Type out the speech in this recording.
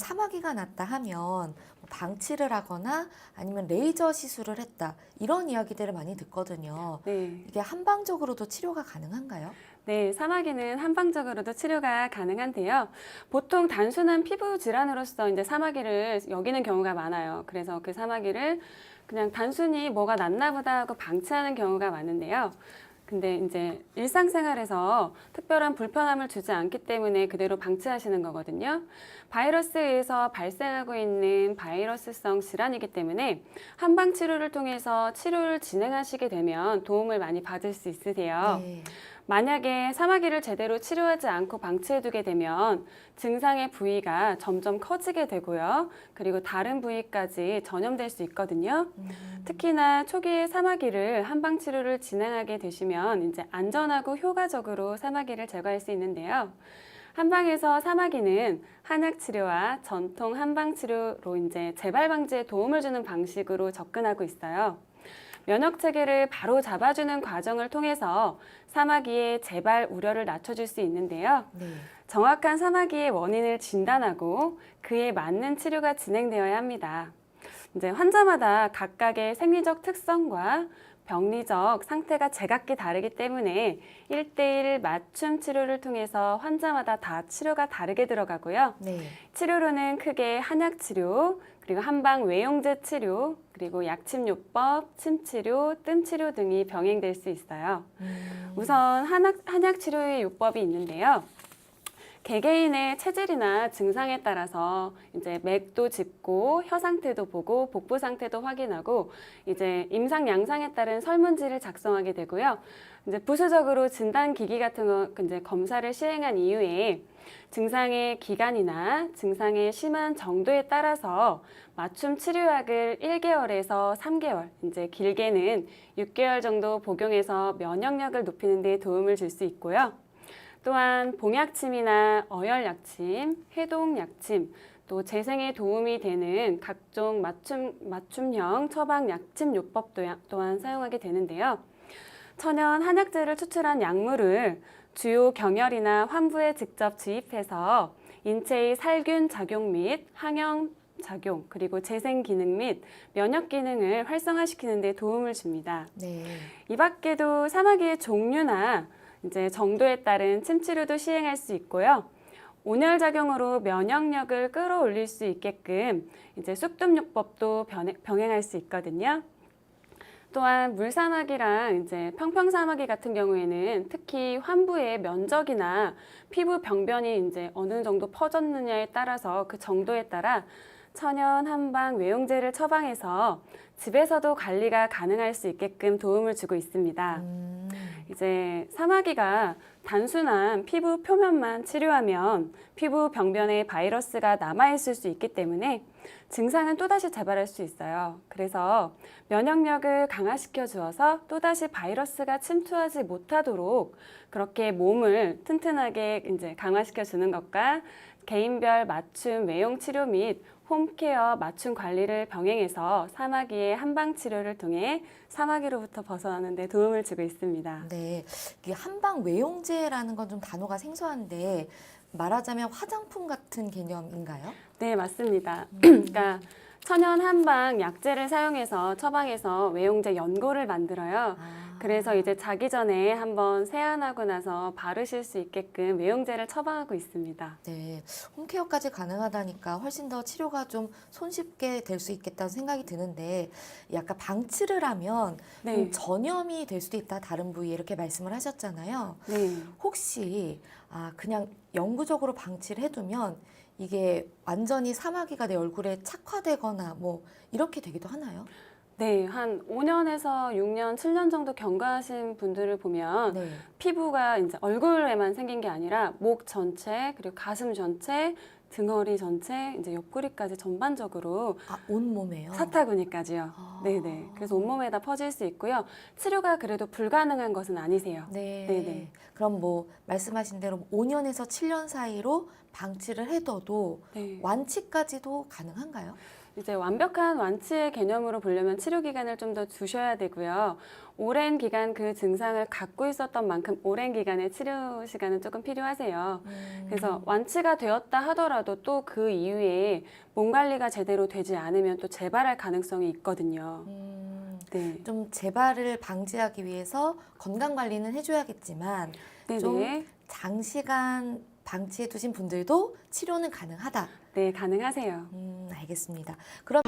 사마귀가 났다 하면 뭐 방치를 하거나 아니면 레이저 시술을 했다 이런 이야기들을 많이 듣거든요. 네. 이게 한방적으로도 치료가 가능한가요? 네, 사마귀는 한방적으로도 치료가 가능한데요. 보통 단순한 피부 질환으로서 이제 사마귀를 여기는 경우가 많아요. 그래서 그 사마귀를 그냥 단순히 뭐가 났나 보다 하고 방치하는 경우가 많은데요. 근데 이제 일상생활에서 특별한 불편함을 주지 않기 때문에 그대로 방치하시는 거거든요. 바이러스에 의해서 발생하고 있는 바이러스성 질환이기 때문에 한방 치료를 통해서 치료를 진행하시게 되면 도움을 많이 받을 수 있으세요. 네. 만약에 사마귀를 제대로 치료하지 않고 방치해두게 되면 증상의 부위가 점점 커지게 되고요. 그리고 다른 부위까지 전염될 수 있거든요. 음, 특히나 초기에 사마귀를 한방 치료를 진행하게 되시면 이제 안전하고 효과적으로 사마귀를 제거할 수 있는데요. 한방에서 사마귀는 한약 치료와 전통 한방 치료로 이제 재발 방지에 도움을 주는 방식으로 접근하고 있어요. 면역 체계를 바로 잡아주는 과정을 통해서 사마귀의 재발 우려를 낮춰줄 수 있는데요. 네. 정확한 사마귀의 원인을 진단하고 그에 맞는 치료가 진행되어야 합니다. 이제 환자마다 각각의 생리적 특성과 병리적 상태가 제각기 다르기 때문에 일대일 맞춤 치료를 통해서 환자마다 다 치료가 다르게 들어가고요. 네. 치료로는 크게 한약 치료, 그리고 한방 외용제 치료, 그리고 약침요법, 침치료, 뜸치료 등이 병행될 수 있어요. 음, 우선 한약, 한약 치료의 요법이 있는데요. 개개인의 체질이나 증상에 따라서 이제 맥도 짚고 혀 상태도 보고 복부 상태도 확인하고 이제 임상 양상에 따른 설문지를 작성하게 되고요. 이제 부수적으로 진단 기기 같은 거 이제 검사를 시행한 이후에 증상의 기간이나 증상의 심한 정도에 따라서 맞춤 치료약을 1개월에서 3개월, 이제 길게는 6개월 정도 복용해서 면역력을 높이는 데 도움을 줄 수 있고요. 또한 봉약침이나 어열약침, 해동약침, 또 재생에 도움이 되는 각종 맞춤, 맞춤형 처방 약침 요법 도- 또한 사용하게 되는데요. 천연 한약재를 추출한 약물을 주요 경혈이나 환부에 직접 주입해서 인체의 살균 작용 및 항염 작용, 그리고 재생 기능 및 면역 기능을 활성화시키는 데 도움을 줍니다. 네. 이 밖에도 사마귀의 종류나 이제 정도에 따른 침치료도 시행할 수 있고요. 온열 작용으로 면역력을 끌어올릴 수 있게끔 이제 변해- 병행할 수 있거든요. 또한 물사마귀랑 이제 평평사마귀 같은 경우에는 특히 환부의 면적이나 피부 병변이 이제 어느 정도 퍼졌느냐에 따라서 그 정도에 따라 천연 한방 외용제를 처방해서 집에서도 관리가 가능할 수 있게끔 도움을 주고 있습니다. 음, 이제 사마귀가 단순한 피부 표면만 치료하면 피부 병변에 바이러스가 남아있을 수 있기 때문에 증상은 또다시 재발할 수 있어요. 그래서 면역력을 강화시켜 주어서 또다시 바이러스가 침투하지 못하도록 그렇게 몸을 튼튼하게 이제 강화시켜 주는 것과 개인별 맞춤 외용 치료 및 홈케어 맞춤 관리를 병행해서 사마귀의 한방 치료를 통해 사마귀로부터 벗어나는 데 도움을 주고 있습니다. 네. 이게 한방 외용제라는 건 좀 단어가 생소한데 말하자면 화장품 같은 개념인가요? 네, 맞습니다. 그러니까 천연 한방 약재를 사용해서 처방해서 외용제 연고를 만들어요. 아, 그래서 이제 자기 전에 한번 세안하고 나서 바르실 수 있게끔 외용제를 처방하고 있습니다. 네. 홈케어까지 가능하다니까 훨씬 더 치료가 좀 손쉽게 될 수 있겠다는 생각이 드는데 약간 방치를 하면 네. 좀 전염이 될 수도 있다 다른 부위에 이렇게 말씀을 하셨잖아요. 네. 혹시 아 그냥 영구적으로 방치를 해두면 이게 완전히 사마귀가 내 얼굴에 착화되거나 뭐 이렇게 되기도 하나요? 네, 한 5년에서 6년, 7년 정도 경과하신 분들을 보면 네. 피부가 이제 얼굴에만 생긴 게 아니라 목 전체, 그리고 가슴 전체, 등허리 전체, 이제 옆구리까지 전반적으로 아 온몸에요. 사타구니까지요. 아. 네네. 그래서 온몸에다 퍼질 수 있고요. 치료가 그래도 불가능한 것은 아니세요. 네. 네네. 그럼 뭐 말씀하신 대로 5년에서 7년 사이로 방치를 해둬도 네. 완치까지도 가능한가요? 이제 완벽한 완치의 개념으로 보려면 치료 기간을 좀더 두셔야 되고요. 오랜 기간 그 증상을 갖고 있었던 만큼 오랜 기간의 치료 시간은 조금 필요하세요. 음. 그래서 완치가 되었다 하더라도 또 그 이후에 몸 관리가 제대로 되지 않으면 또 재발할 가능성이 있거든요. 음, 네. 좀 재발을 방지하기 위해서 건강 관리는 해줘야겠지만 좀 네네. 장시간 방치해 두신 분들도 치료는 가능하다. 네, 가능하세요. 음, 알겠습니다. 그럼